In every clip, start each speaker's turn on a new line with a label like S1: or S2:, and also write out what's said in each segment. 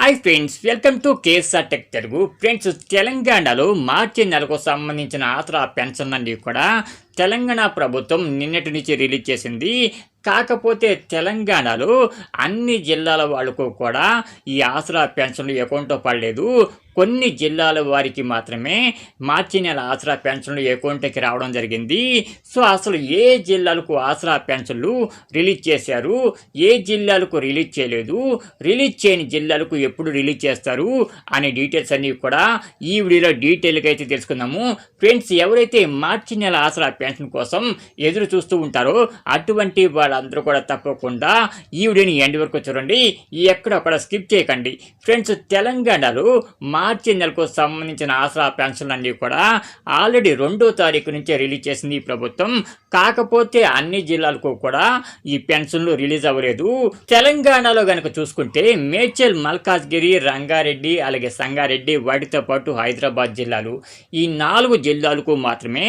S1: Hi friends welcome to KSR tech Telugu friends తెలంగాణలో మార్చి నెలకు సంబంధించిన ఆసరా పెన్షన్ అన్ని కూడా తెలంగాణ ప్రభుత్వం నిన్నటి నుంచి రిలీజ్ చేసింది. కాకపోతే తెలంగాణలో అన్ని జిల్లాల వాళ్ళకు కూడా ఈ ఆసరా పెన్షన్లు అకౌంట్లో పడలేదు. కొన్ని జిల్లాల వారికి మాత్రమే మార్చి నెల ఆసరా పెన్షన్లు అకౌంట్కి రావడం జరిగింది. సో అసలు ఏ జిల్లాలకు ఆసరా పెన్షన్లు రిలీజ్ చేశారు? ఏ జిల్లాలకు రిలీజ్ చేయలేదు? రిలీజ్ చేయని జిల్లాలకు ఎప్పుడు రిలీజ్ చేస్తారు? అనే డీటెయిల్స్ అన్నీ కూడా ఈ వీడియోలో డీటెయిల్గా అయితే తెలుసుకుందాము. ఫ్రెండ్స్ ఎవరైతే మార్చి నెల ఆసరా పెన్షన్ కోసం ఎదురు చూస్తూ ఉంటారో అటువంటి వాళ్ళ వాళ్ళందరూ కూడా తప్పకుండా ఈ వీడియోని ఎండ్ వరకు చూడండి. ఎక్కడొక్కడ స్కిప్ చేయకండి. ఫ్రెండ్స్ తెలంగాణలో మార్చి నెలకు సంబంధించిన ఆసరా పెన్షన్లు అన్నీ కూడా ఆల్రెడీ రెండో తారీఖు నుంచే రిలీజ్ చేసింది ఈ ప్రభుత్వం. కాకపోతే అన్ని జిల్లాలకు కూడా ఈ పెన్షన్లు రిలీజ్ అవ్వలేదు. తెలంగాణలో కనుక చూసుకుంటే మేడ్చల్ మల్కాజ్గిరి రంగారెడ్డి అలాగే సంగారెడ్డి వాటితో పాటు హైదరాబాద్ జిల్లాలు. ఈ నాలుగు జిల్లాలకు మాత్రమే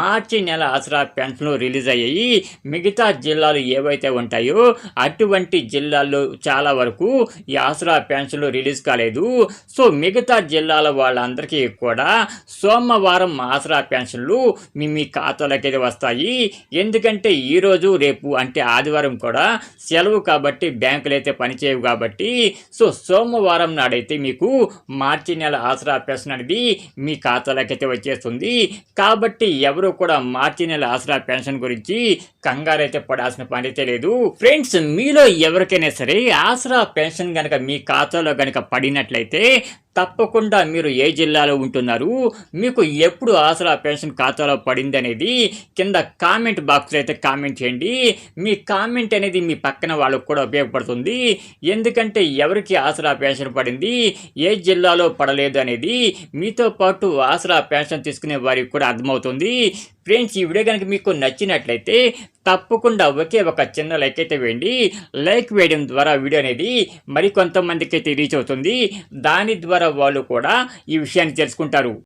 S1: మార్చి నెల ఆసరా పెన్షన్లు రిలీజ్ అయ్యాయి. మిగతా జిల్లాలు ఏవైతే ఉంటాయో అటువంటి జిల్లాల్లో చాలా వరకు ఈ ఆసరా పెన్షన్లు రిలీజ్ కాలేదు. సో మిగతా జిల్లాల వాళ్ళందరికీ కూడా సోమవారం ఆసరా పెన్షన్లు మీ మీ ఖాతాలోకి వస్తాయి. ఎందుకంటే ఈరోజు రేపు అంటే ఆదివారం కూడా సెలవు కాబట్టి బ్యాంకులు అయితే పనిచేయవు కాబట్టి సో సోమవారం నాడైతే మీకు మార్చి నెల ఆసరా పెన్షన్ అనేది మీ ఖాతాలోకి అయితే వచ్చేస్తుంది. కాబట్టి ఎవరు కూడా మార్చి నెల ఆసరా పెన్షన్ గురించి కంగారు అయితే పడాల్సిన పని తెలియదు లేదు ఫ్రెండ్స్ మీలో ఎవరికైనా సరే ఆసరా పెన్షన్ గనక మీ ఖాతాలో గనక పడినట్లయితే తప్పకుండా మీరు ఏ జిల్లాలో ఉంటున్నారు మీకు ఎప్పుడు ఆసరా పెన్షన్ ఖాతాలో పడింది అనేది కింద కామెంట్ బాక్స్లో అయితే కామెంట్ చేయండి. మీ కామెంట్ అనేది మీ పక్కన వాళ్ళకు కూడా ఉపయోగపడుతుంది. ఎందుకంటే ఎవరికి ఆసరా పెన్షన్ పడింది ఏ జిల్లాలో పడలేదు అనేది మీతో పాటు ఆసరా పెన్షన్ తీసుకునే వారికి కూడా అర్థమవుతుంది. ఫ్రెండ్స్ ఈ వీడియో కనుక మీకు నచ్చినట్లయితే తప్పకుండా ఒకే ఒక చిన్న లైక్ అయితే వేయండి. లైక్ వేయడం ద్వారా వీడియో అనేది మరికొంతమందికి అయితే రీచ్ అవుతుంది. దాని ద్వారా వాళ్ళు కూడా ఈ విషయాన్ని తెలుసుకుంటారు.